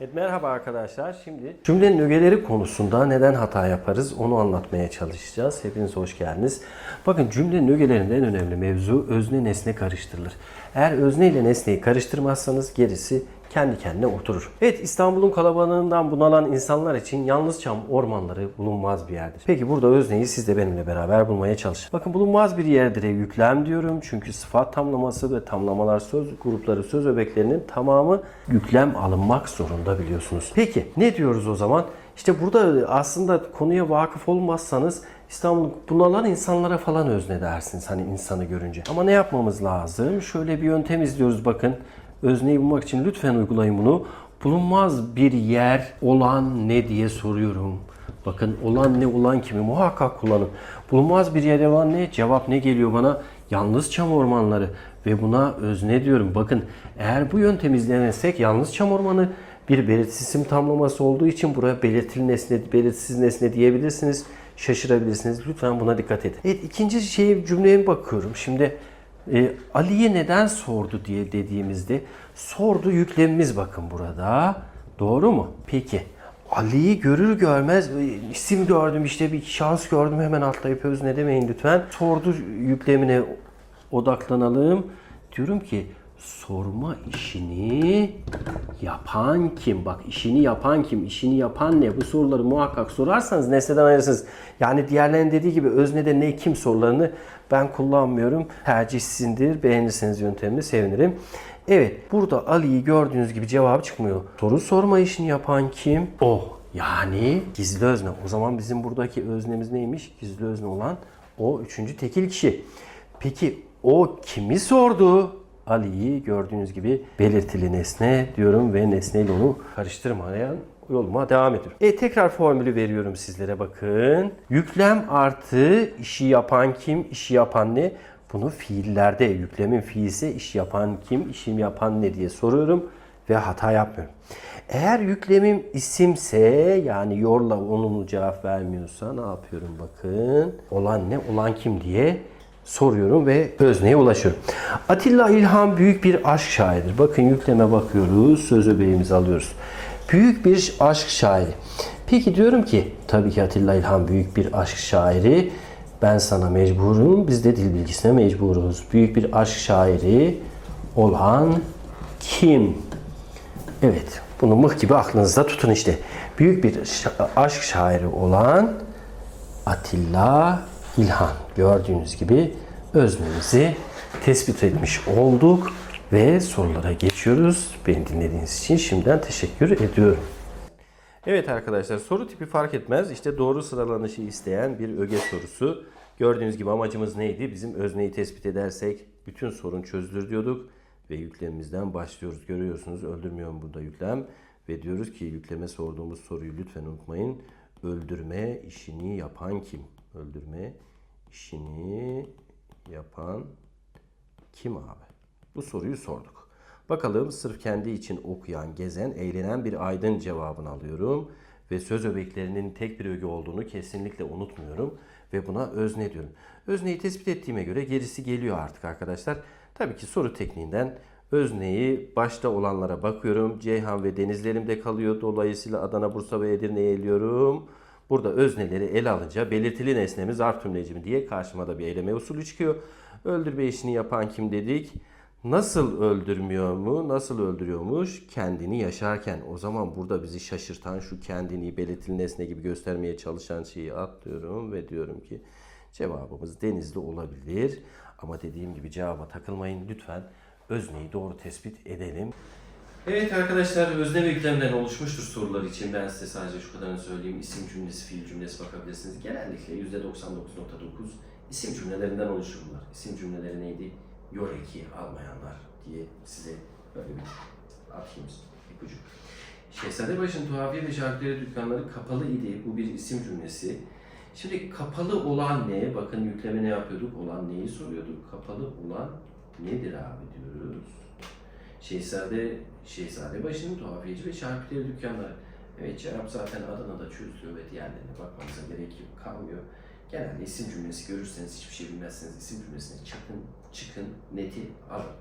Evet, merhaba arkadaşlar. Şimdi cümlenin ögeleri konusunda neden hata yaparız onu anlatmaya çalışacağız. Hepiniz hoş geldiniz. Bakın cümlenin ögelerinde en önemli mevzu özne nesne karıştırılır. Eğer özne ile nesneyi karıştırmazsanız gerisi kendi kendine oturur. Evet İstanbul'un kalabalığından bunalan insanlar için Yalnızçam ormanları bulunmaz bir yerdir. Peki burada özneyi siz de benimle beraber bulmaya çalışın. Bakın bulunmaz bir yerdir'e yüklem diyorum. Çünkü sıfat tamlaması ve tamlamalar söz grupları söz öbeklerinin tamamı yüklem alınmak zorunda biliyorsunuz. Peki ne diyoruz o zaman? İşte burada aslında konuya vakıf olmazsanız İstanbul bunalan insanlara falan özne dersiniz hani insanı görünce. Ama ne yapmamız lazım? Şöyle bir yöntem izliyoruz bakın. Özneyi bulmak için lütfen uygulayın bunu. Bulunmaz bir yer olan ne diye soruyorum. Bakın olan ne olan kimi muhakkak kullanın. Bulunmaz bir yer olan ne? Cevap ne geliyor bana? Yalnız çam ormanları ve buna özne diyorum. Bakın eğer bu yöntemi izlenesek yalnız çam ormanı bir belirtisiz isim tamlaması olduğu için buraya belirtili nesne, belirtisiz nesne diyebilirsiniz. Şaşırabilirsiniz. Lütfen buna dikkat edin. Evet ikinci şey cümleye bakıyorum. Şimdi e, Ali'ye neden sordu diye dediğimizde sordu yüklemimiz bakın burada. Doğru mu? Peki. Ali'yi görür görmez e, isim gördüm işte bir şans gördüm hemen atlayıp özne demeyin lütfen. Sordu yüklemine odaklanalım. Diyorum ki sorma işini yapan kim? Bak işini yapan kim? İşini yapan ne? Bu soruları muhakkak sorarsanız nesneden ayırırsınız. Yani diğerlerinin dediği gibi öznede ne kim sorularını ben kullanmıyorum. Tercih sizindir. Beğenirseniz yöntemini sevinirim. Evet burada Ali'yi gördüğünüz gibi cevabı çıkmıyor. Soru sorma işini yapan kim? O. Yani gizli özne. O zaman bizim buradaki öznemiz neymiş? Gizli özne olan o üçüncü tekil kişi. Peki o kimi sordu? Ali'yi gördüğünüz gibi belirtili nesne diyorum ve nesneyle onu karıştırmayan yoluma devam ediyorum. E tekrar formülü veriyorum sizlere bakın. Yüklem artı işi yapan kim, işi yapan ne? Bunu fiillerde yüklemin fiilse iş yapan kim, işim yapan ne diye soruyorum ve hata yapmıyorum. Eğer yüklemim isimse yani yorla onunlu cevap vermiyorsa ne yapıyorum bakın. Olan ne, olan kim diye soruyorum ve özneye ulaşıyorum. Atilla İlhan büyük bir aşk şairidir. Bakın yükleme bakıyoruz, söz öbeğimizi alıyoruz. Büyük bir aşk şairi. Peki diyorum ki tabii ki Atilla İlhan büyük bir aşk şairi. Ben sana mecburum, biz de dil bilgisine mecburuz. Büyük bir aşk şairi olan kim? Evet, bunu mıh gibi aklınızda tutun işte. Büyük bir aşk şairi olan Atilla İlhan. Gördüğünüz gibi öznemizi tespit etmiş olduk ve sorulara geçiyoruz. Beni dinlediğiniz için şimdiden teşekkür ediyorum. Evet arkadaşlar soru tipi fark etmez. İşte doğru sıralanışı isteyen bir öge sorusu. Gördüğünüz gibi amacımız neydi? Bizim özneyi tespit edersek bütün sorun çözülür diyorduk. Ve yüklemimizden başlıyoruz. Görüyorsunuz öldürmüyorum burada yüklem. Ve diyoruz ki yükleme sorduğumuz soruyu lütfen unutmayın. Öldürme işini yapan kim? Öldürme işini yapan kim abi? Bu soruyu sorduk. Bakalım sırf kendi için okuyan, gezen, eğlenen bir aydın cevabını alıyorum. Ve söz öbeklerinin tek bir öge olduğunu kesinlikle unutmuyorum. Ve buna özne diyorum. Özneyi tespit ettiğime göre gerisi geliyor artık arkadaşlar. Tabii ki soru tekniğinden özneyi başta olanlara bakıyorum. Ceyhan ve Denizli elimde kalıyor. Dolayısıyla Adana, Bursa ve Edirne'yi eliyorum. Burada özneleri ele alınca belirtili nesnemiz art tümlecim diye karşıma da bir eleme usulü çıkıyor. Öldürme işini yapan kim dedik? Nasıl öldürmüyor mu? Nasıl öldürüyormuş? Kendini yaşarken. O zaman burada bizi şaşırtan şu kendini belirtili nesne gibi göstermeye çalışan şeyi atlıyorum ve diyorum ki cevabımız denizli olabilir. Ama dediğim gibi cevaba takılmayın lütfen. Özneyi doğru tespit edelim. Evet arkadaşlar özne ve yüklemden oluşmuştur sorular için. Ben size sadece şu kadarını söyleyeyim. İsim cümlesi, fiil cümlesi bakabilirsiniz. Genellikle %99.9 isim cümlelerinden oluşur bunlar. İsim cümleleri neydi? Yoreki almayanlar diye size böyle bir atayım ipucu. Şehzadebaşı'nın tuhafiye ve şarküteri dükkanları kapalı idi. Bu bir isim cümlesi. Şimdi kapalı olan ne? Bakın yükleme ne yapıyorduk? Olan neyi soruyorduk? Kapalı olan nedir abi diyoruz. Şehzade, Şehzadebaşı'nın tuhafiyeci ve şarküteri dükkanları. Evet cevap zaten Adana'da çözülüyor ve diğerlerine bakmanıza gerek yok, kalmıyor. Genelde isim cümlesi görürseniz hiçbir şey bilmezseniz isim cümlesine çıkın, çıkın, neti alın.